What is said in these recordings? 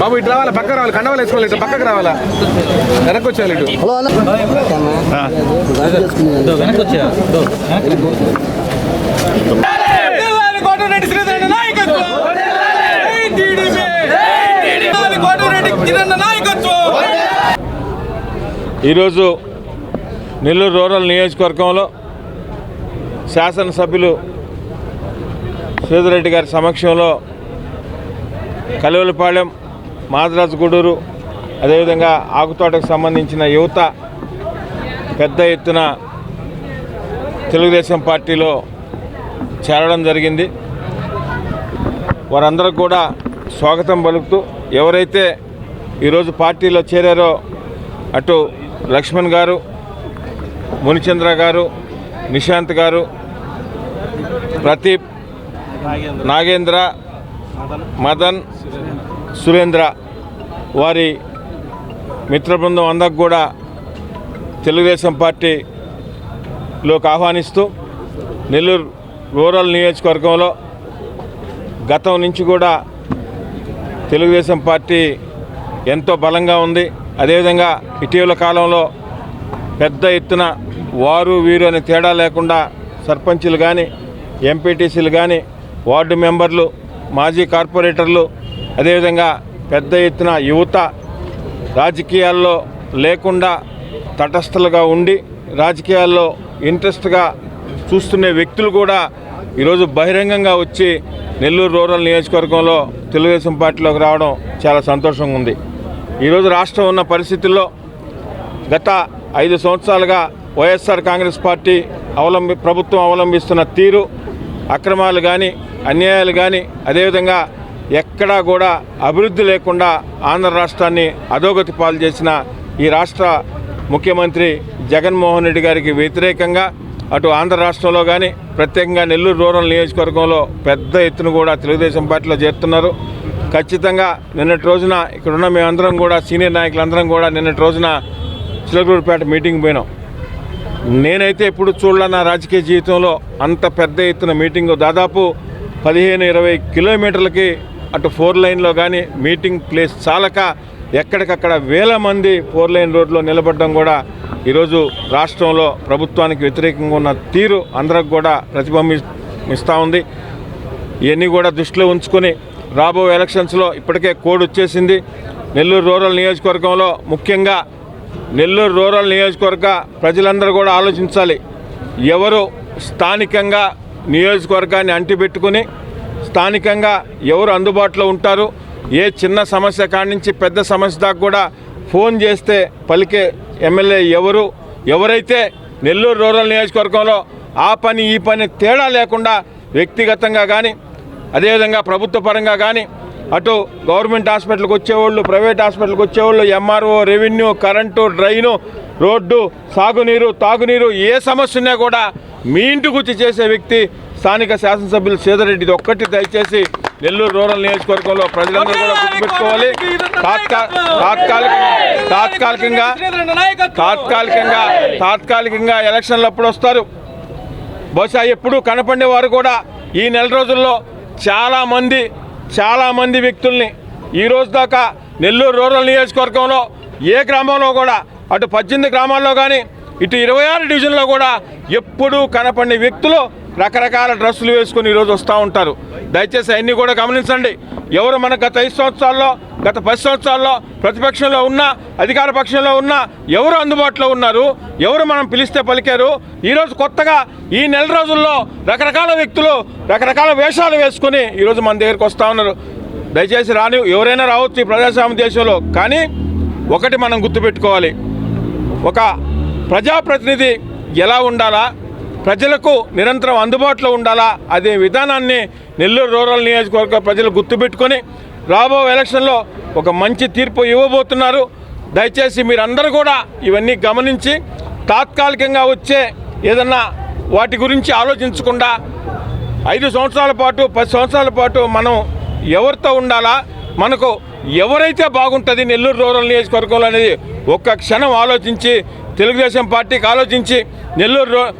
బాబు ఇటు రావాలా? పక్క రావాలి. కండవాలి వేసుకోవాలి ఇటు పక్కకు రావాలా? వెనక్కి వచ్చేయాలి ఇటు. వెనక్కి వచ్చేయాలి. ఈరోజు నెల్లూరు రూరల్ నియోజకవర్గంలో శాసనసభ్యులు శ్రీధరెడ్డి గారి సమక్షంలో కలువలపాళెం మాదరాజగూడూరు అదేవిధంగా ఆకుతోటకు సంబంధించిన యువత పెద్ద ఎత్తున తెలుగుదేశం పార్టీలో చేరడం జరిగింది. వారందరూ కూడా స్వాగతం పలుకుతూ ఎవరైతే ఈరోజు పార్టీలో చేరారో అటు లక్ష్మణ్ గారు మునిచంద్ర గారు నిశాంత్ గారు ప్రదీప్ నాగేంద్ర మదన్ సురేంద్ర వారి మిత్ర బృందం అందరికి కూడా తెలుగుదేశం పార్టీలోకి ఆహ్వానిస్తూ నెల్లూరు రూరల్ నియోజకవర్గంలో గతం నుంచి కూడా తెలుగుదేశం పార్టీ ఎంతో బలంగా ఉంది. అదేవిధంగా ఇటీవల కాలంలో పెద్ద ఎత్తున వారు వీరు అనే తేడా లేకుండా సర్పంచులు కానీ ఎంపీటీసీలు కానీ వార్డు మెంబర్లు మాజీ కార్పొరేటర్లు అదేవిధంగా పెద్ద ఎత్తున యువత రాజకీయాల్లో లేకుండా తటస్థలుగా ఉండి రాజకీయాల్లో ఇంట్రెస్ట్గా చూస్తున్న వ్యక్తులు కూడా ఈరోజు బహిరంగంగా వచ్చి నెల్లూరు రూరల్ నియోజకవర్గంలో తెలుగుదేశం పార్టీలోకి రావడం చాలా సంతోషంగా ఉంది. ఈరోజు రాష్ట్రం ఉన్న పరిస్థితుల్లో గత ఐదు సంవత్సరాలుగా వైఎస్ఆర్ కాంగ్రెస్ పార్టీ అవలంబి ప్రభుత్వం అవలంబిస్తున్న తీరు అక్రమాలు కానీ అన్యాయాలు కానీ అదేవిధంగా ఎక్కడా కూడా అభివృద్ధి లేకుండా ఆంధ్ర రాష్ట్రాన్ని అధోగతి పాలు చేసిన ఈ రాష్ట్ర ముఖ్యమంత్రి జగన్మోహన్ రెడ్డి గారికి వ్యతిరేకంగా అటు ఆంధ్ర రాష్ట్రంలో కానీ ప్రత్యేకంగా నెల్లూరు రూరల్ నియోజకవర్గంలో పెద్ద ఎత్తున కూడా తెలుగుదేశం పార్టీలో చేరుతున్నారు. ఖచ్చితంగా నిన్నటి రోజున ఇక్కడున్న మేమందరం కూడా సీనియర్ నాయకులందరం కూడా నిన్నటి రోజున చిలకూరుపేట మీటింగ్ పోయినాం. నేనైతే ఎప్పుడు చూడలే నా రాజకీయ జీవితంలో అంత పెద్ద ఎత్తున మీటింగ్. దాదాపు పదిహేను ఇరవై కిలోమీటర్లకి అటు ఫోర్ లైన్లో కానీ మీటింగ్ ప్లేస్ చాలక ఎక్కడికక్కడ వేల మంది ఫోర్ లైన్ రోడ్లో నిలబడడం కూడా ఈరోజు రాష్ట్రంలో ప్రభుత్వానికి వ్యతిరేకంగా ఉన్న తీరు అందరికి కూడా ప్రతిబింబిస్తూ ఉంది. ఇవన్నీ కూడా దృష్టిలో ఉంచుకొని రాబో ఎలక్షన్స్లో ఇప్పటికే కోడ్ వచ్చేసింది. నెల్లూరు రూరల్ నియోజకవర్గంలో ముఖ్యంగా నెల్లూరు రూరల్ నియోజకవర్గ ప్రజలందరూ కూడా ఆలోచించాలి. ఎవరు స్థానికంగా నియోజకవర్గాన్ని అంటిపెట్టుకుని స్థానికంగా ఎవరు అందుబాటులో ఉంటారు ఏ చిన్న సమస్య కాడి నుంచి పెద్ద సమస్య దాకా కూడా ఫోన్ చేస్తే పలికే ఎమ్మెల్యే ఎవరు ఎవరైతే నెల్లూరు రూరల్ నియోజకవర్గంలో ఆ పని ఈ పని తేడా లేకుండా వ్యక్తిగతంగా కానీ అదేవిధంగా ప్రభుత్వ పరంగా కానీ అటు గవర్నమెంట్ హాస్పిటల్కి వచ్చేవాళ్ళు ప్రైవేట్ హాస్పిటల్కి వచ్చేవాళ్ళు MRO revenue current drain road సాగునీరు తాగునీరు ఏ సమస్య ఉన్నా కూడా మీ ఇంటికి వచ్చి చేసే వ్యక్తి స్థానిక శాసనసభ్యులు సీతారెడ్డి ఇది ఒక్కటి దయచేసి నెల్లూరు రూరల్ నియోజకవర్గంలో ప్రజలందరూ కూడా గుర్తుపెట్టుకోవాలి తాత్కాలిక తాత్కాలికంగా తాత్కాలికంగా తాత్కాలికంగా తాత్కాలికంగా ఎలక్షన్లు అప్పుడు వస్తారు. బహుశా ఎప్పుడు కనపడే వారు కూడా ఈ నెల రోజుల్లో చాలామంది చాలామంది వ్యక్తుల్ని ఈ రోజు దాకా నెల్లూరు రూరల్ నియోజకవర్గంలో ఏ గ్రామంలో కూడా అటు పద్దెనిమిది గ్రామాల్లో కానీ ఇటు ఇరవై ఆరు డివిజన్లో కూడా ఎప్పుడూ కనపడిన వ్యక్తులు రకరకాల డ్రెస్సులు వేసుకొని ఈరోజు వస్తూ ఉంటారు. దయచేసి అన్నీ కూడా గమనించండి. ఎవరు మన గత ఐదు సంవత్సరాల్లో గత పది సంవత్సరాల్లో ప్రతిపక్షంలో ఉన్నా అధికార పక్షంలో ఉన్నా ఎవరు అందుబాటులో ఉన్నారు ఎవరు మనం పిలిస్తే పలికారు ఈరోజు కొత్తగా ఈ నెల రోజుల్లో రకరకాల వ్యక్తులు రకరకాల వేషాలు వేసుకొని ఈరోజు మన దగ్గరికి వస్తూ ఉన్నారు. దయచేసి రాని ఎవరైనా రావచ్చు ఈ ప్రజాస్వామ్య దేశంలో కానీ ఒకటి మనం గుర్తుపెట్టుకోవాలి. ఒక ప్రజాప్రతినిధి ఎలా ఉండాలా? ప్రజలకు నిరంతరం అందుబాటులో ఉండాలా? అదే విధానాన్ని నెల్లూరు రూరల్ నియోజకవర్గ ప్రజలు గుర్తుపెట్టుకొని రాబో ఎలక్షన్లో ఒక మంచి తీర్పు ఇవ్వబోతున్నారు. దయచేసి మీరందరూ కూడా ఇవన్నీ గమనించి తాత్కాలికంగా వచ్చే ఏదన్నా వాటి గురించి ఆలోచించకుండా ఐదు సంవత్సరాల పాటు పది సంవత్సరాల పాటు మనం ఎవరితో ఉండాలా? మనకు ఎవరైతే బాగుంటుంది నెల్లూరు రూరల్ నియోజకవర్గంలో అనేది ఒక్క క్షణం ఆలోచించి తెలుగుదేశం పార్టీకి ఆలోచించి నెల్లూరు రో-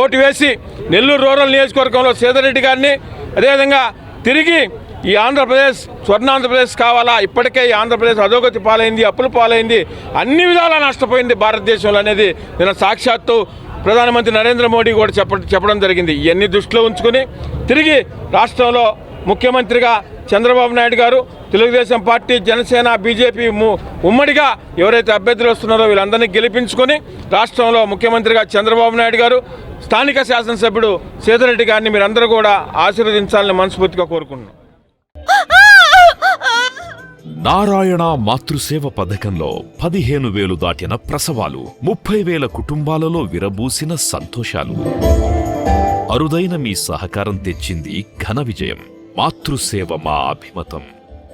ఓటు వేసి నెల్లూరు రూరల్ నియోజకవర్గంలో సీతారెడ్డి గారిని అదేవిధంగా తిరిగి ఈ ఆంధ్రప్రదేశ్ స్వర్ణ ఆంధ్రప్రదేశ్ కావాలా? ఇప్పటికే ఈ ఆంధ్రప్రదేశ్ అధోగతి పాలైంది అప్పుల పాలైంది అన్ని విధాలా నష్టపోయింది భారతదేశంలో అనేది నిన్న సాక్షాత్తు ప్రధానమంత్రి నరేంద్ర మోడీ కూడా చెప్ప చెప్పడం జరిగింది. ఇవన్నీ దృష్టిలో ఉంచుకొని తిరిగి రాష్ట్రంలో ముఖ్యమంత్రిగా చంద్రబాబు నాయుడు గారు తెలుగుదేశం పార్టీ జనసేన బీజేపీ ము- ఉమ్మడిగా ఎవరైతే అభ్యర్థులు వస్తున్నారో వీళ్ళందరినీ గెలిపించుకొని రాష్ట్రంలో ముఖ్యమంత్రిగా చంద్రబాబు నాయుడు గారు స్థానిక శాసనసభ్యుడు సీతారెడ్డి గారిని మీరందరూ కూడా ఆశీర్వదించాలని మనస్ఫూర్తిగా కోరుకుంటున్నాం. నారాయణ మాతృసేవ పథకంలో పదిహేను వేలు దాటిన ప్రసవాలు ముప్పై వేల కుటుంబాలలో విరబూసిన సంతోషాలు. అరుదైన మీ సహకారం తెచ్చింది ఘన విజయం. మాతృసేవ మా అభిమతం.